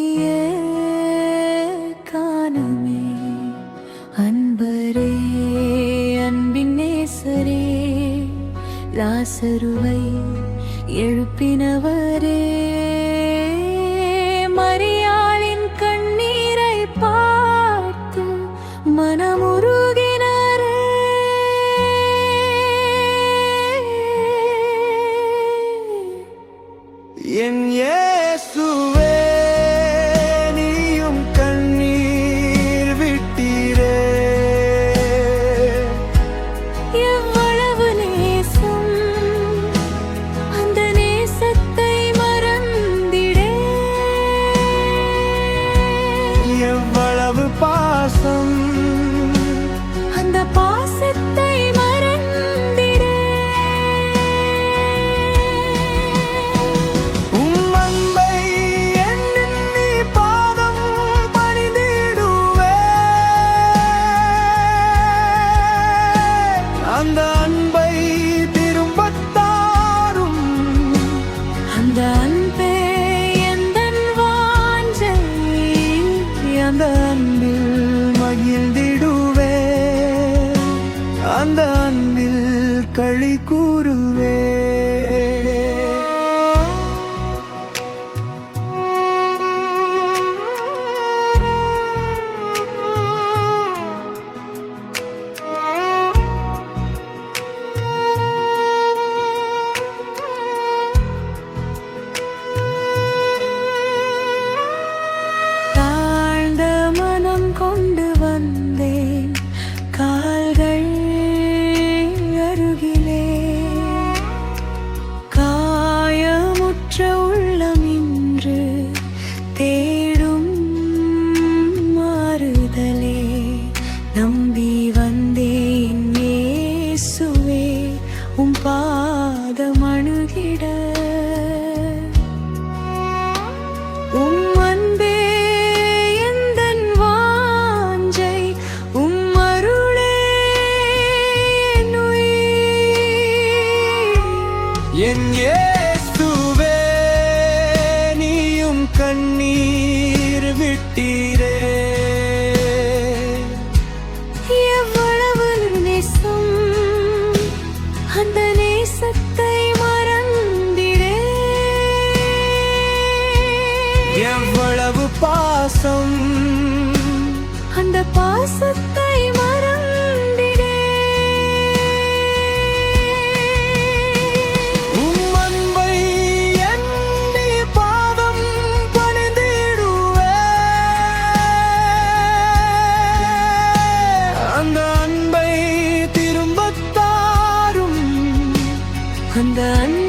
இனிய காணமே. அன்பரே அன்பின் நேசரே லாசருவை எழுப்பினவரே. மரியாளின் கண்ணீரை பார்த்து மனமுருகினரே என் ஏ அந்த அன்பில் மகிழ்ந்திடுவே அந்த அன்பில் களி தேடும் மாறுதலே. நம்பி வந்தேன் சுவே உம் பாதம் அணுகிட. உம் அன்பே எந்தன் வாஞ்சை உம் அருளே என் ஏ கண்ணீர் விட்டீர். 困的